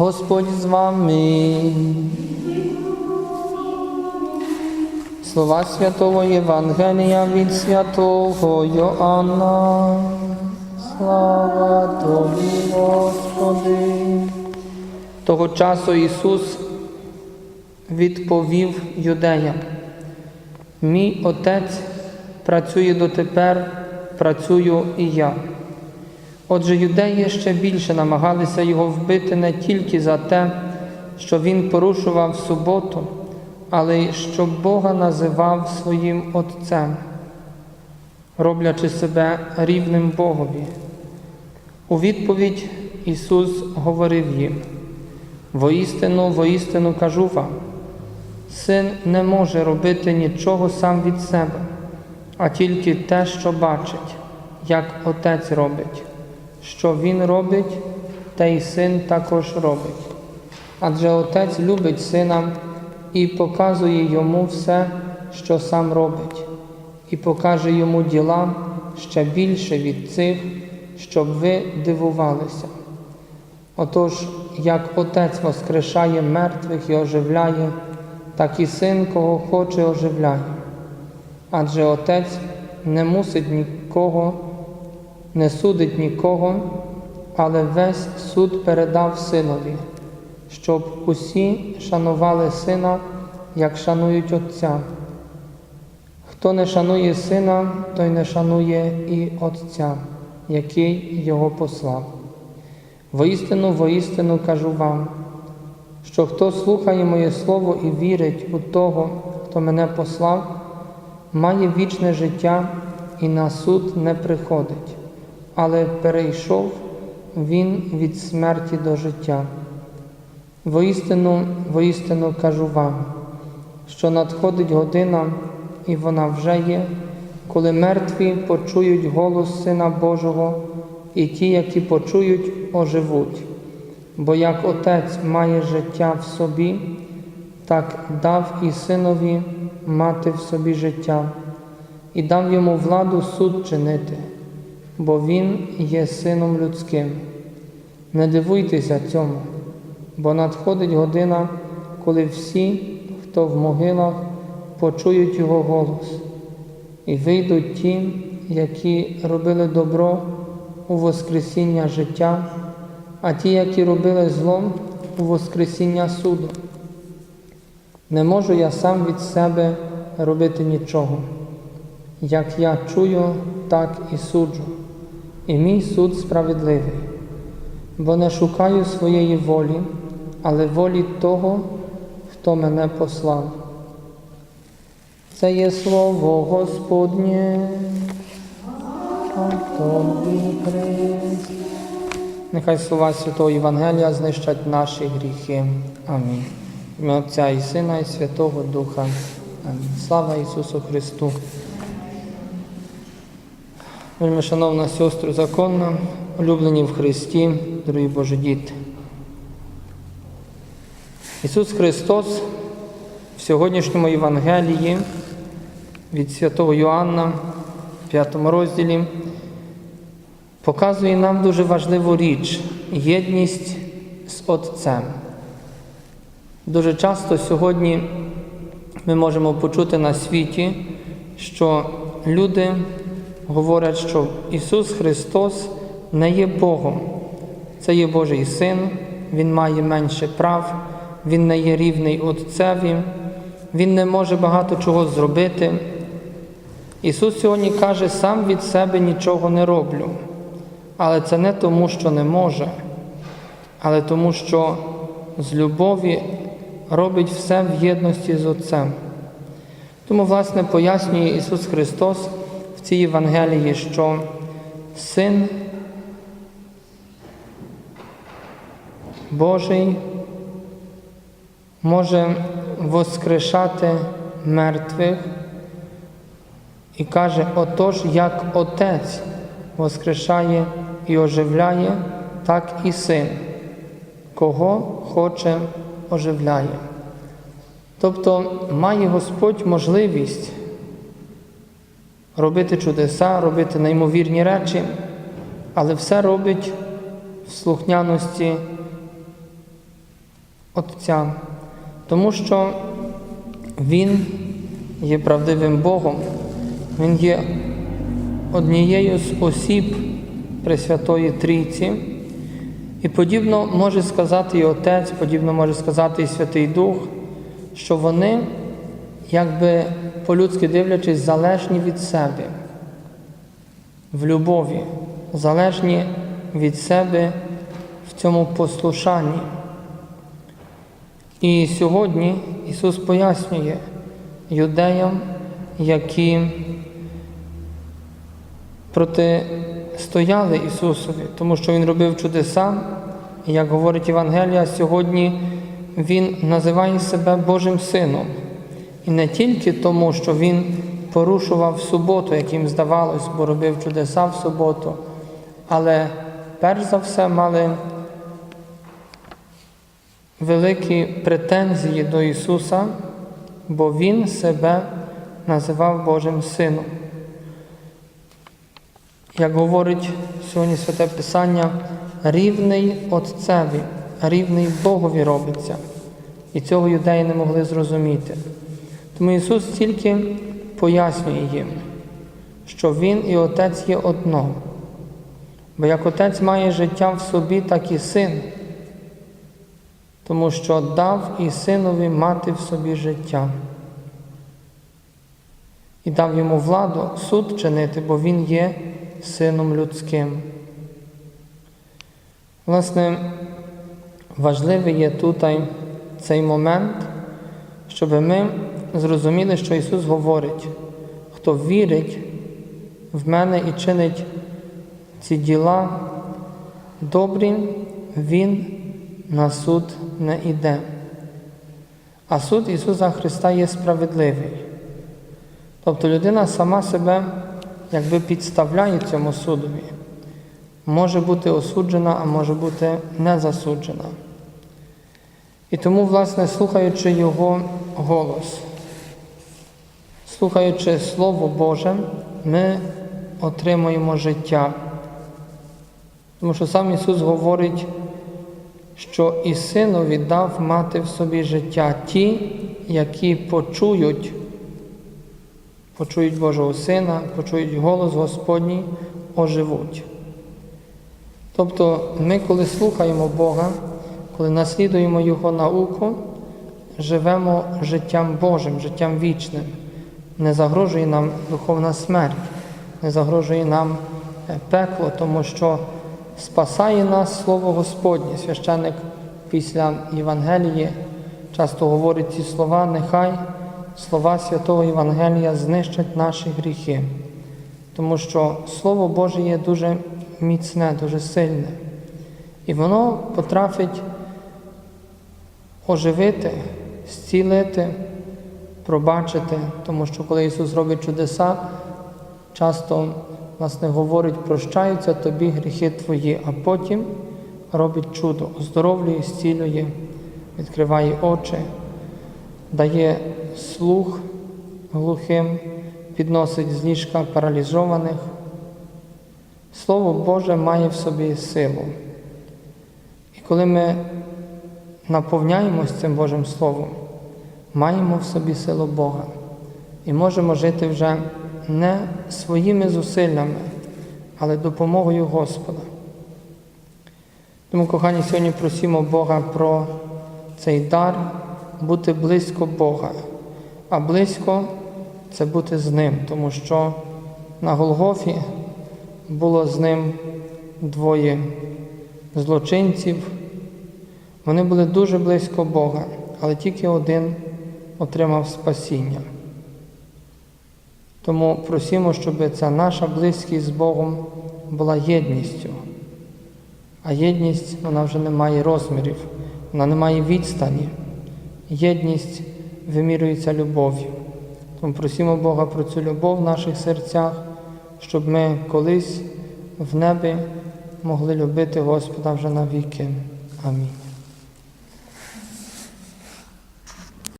Господь з вами. Слова Святого Євангелія від святого Йоанна. Слава Тобі, Господи. Того часу Ісус відповів юдеям. Мій Отець працює дотепер, працюю і я. Отже, юдеї ще більше намагалися його вбити не тільки за те, що він порушував суботу, але й що Бога називав своїм Отцем, роблячи себе рівним Богові. У відповідь Ісус говорив їм: воістину, воістину кажу вам, син не може робити нічого сам від себе, а тільки те, що бачить, як Отець робить. Що він робить, те й син також робить. Адже Отець любить сина і показує йому все, що сам робить, і покаже йому діла ще більше від цих, щоб ви дивувалися. Отож, як Отець воскрешає мертвих і оживляє, так і син, кого хоче, оживляє. Адже Отець не мусить нікого не судить нікого, але весь суд передав синові, щоб усі шанували сина, як шанують Отця. Хто не шанує сина, той не шанує і Отця, який його послав. Воістину, воістину кажу вам, що хто слухає моє Слово і вірить у того, хто мене послав, має вічне життя і на суд не приходить але перейшов він від смерті до життя. Воістину, воістину кажу вам, що надходить година, і вона вже є, коли мертві почують голос Сина Божого, і ті, які почують, оживуть. Бо як Отець має життя в собі, так дав і синові мати в собі життя, і дав йому владу суд чинити бо Він є Сином людським. Не дивуйтеся цьому, бо надходить година, коли всі, хто в могилах, почують Його голос, і вийдуть ті, які робили добро у Воскресіння життя, а ті, які робили зло у Воскресіння суду. Не можу я сам від себе робити нічого. Як я чую, так і суджу і мій суд справедливий, бо не шукаю своєї волі, але волі того, хто мене послав. Це є слово Господнє. а тобі Христ. Нехай слова Святого Євангелія знищать наші гріхи. Амінь. Отця і Сина, і Святого Духа. Амінь. Слава Ісусу Христу! Вельми шановна сестру законна, улюблені в Христі, дорогі Божі діти. Ісус Христос в сьогоднішньому Євангелії від святого Йоанна, в 5 розділі, показує нам дуже важливу річ єдність з Отцем. Дуже часто сьогодні ми можемо почути на світі, що люди говорять, що Ісус Христос не є Богом, це є Божий Син, Він має менше прав, Він не є рівний Отцеві, Він не може багато чого зробити. Ісус сьогодні каже, сам від себе нічого не роблю. Але це не тому, що не може, але тому, що з любові робить все в єдності з Отцем. Тому, власне, пояснює Ісус Христос в цій Євангелії, що Син Божий може воскрешати мертвих і каже, отож, як Отець воскрешає і оживляє, так і син, кого хоче оживляє. Тобто має Господь можливість робити чудеса, робити неймовірні речі, але все робить в слухняності Отця, тому що Він є правдивим Богом, Він є однією з осіб Пресвятої Трійці. І подібно може сказати і Отець, подібно може сказати і Святий Дух, що вони, якби по-людськи дивлячись, залежні від себе в любові, залежні від себе в цьому послушанні. І сьогодні Ісус пояснює юдеям, які протистояли Ісусові, тому що Він робив чудеса, як говорить Євангелія, сьогодні Він називає себе Божим Сином. І не тільки тому, що Він порушував суботу, як їм здавалось, бо робив чудеса в суботу, але перш за все мали великі претензії до Ісуса, бо Він себе називав Божим Сином. Як говорить сьогодні Святе Писання, рівний Отцеві, рівний Богові робиться. І цього юдеї не могли зрозуміти. Тому Ісус тільки пояснює їм, що Він і Отець є одно. Бо як Отець має життя в собі, так і син, тому що дав і синові мати в собі життя. І дав йому владу суд чинити, бо він є сином людським. Власне, важливий є тут цей момент, щоб ми зрозуміли, що Ісус говорить, хто вірить в мене і чинить ці діла добрі, Він на суд не йде. А суд Ісуса Христа є справедливий. Тобто людина сама себе якби підставляє цьому судові. Може бути осуджена, а може бути не засуджена. І тому, власне, слухаючи Його голос, слухаючи Слово Боже, ми отримуємо життя. Тому що сам Ісус говорить, що і синові дав мати в собі життя ті, які почують, почують Божого Сина, почують голос Господній, оживуть. Тобто ми, коли слухаємо Бога, коли наслідуємо Його науку, живемо життям Божим, життям вічним. Не загрожує нам духовна смерть, не загрожує нам пекло, тому що спасає нас Слово Господнє. Священник після Євангелії часто говорить ці слова, нехай слова святого Євангелія знищать наші гріхи, тому що Слово Боже є дуже міцне, дуже сильне. І воно потрафить оживити, зцілити, пробачити, тому що коли Ісус робить чудеса, часто власне говорить, прощаються тобі гріхи твої, а потім робить чудо, оздоровлює, зцілює, відкриває очі, дає слух глухим, підносить з ліжка паралізованих. Слово Боже має в собі силу. І коли ми наповняємось цим Божим Словом, маємо в собі силу Бога і можемо жити вже не своїми зусиллями, але допомогою Господа. Тому, кохані, сьогодні просимо Бога про цей дар бути близько Бога, а близько це бути з Ним, тому що на Голгофі було з ним двоє злочинців. Вони були дуже близько Бога, але тільки один отримав спасіння. Тому просимо, щоб ця наша близькість з Богом була єдністю. А єдність вона вже не має розмірів, вона не має відстані. Єдність вимірюється любов'ю. Тому просимо Бога про цю любов в наших серцях, щоб ми колись в небі могли любити Господа вже навіки. Амінь.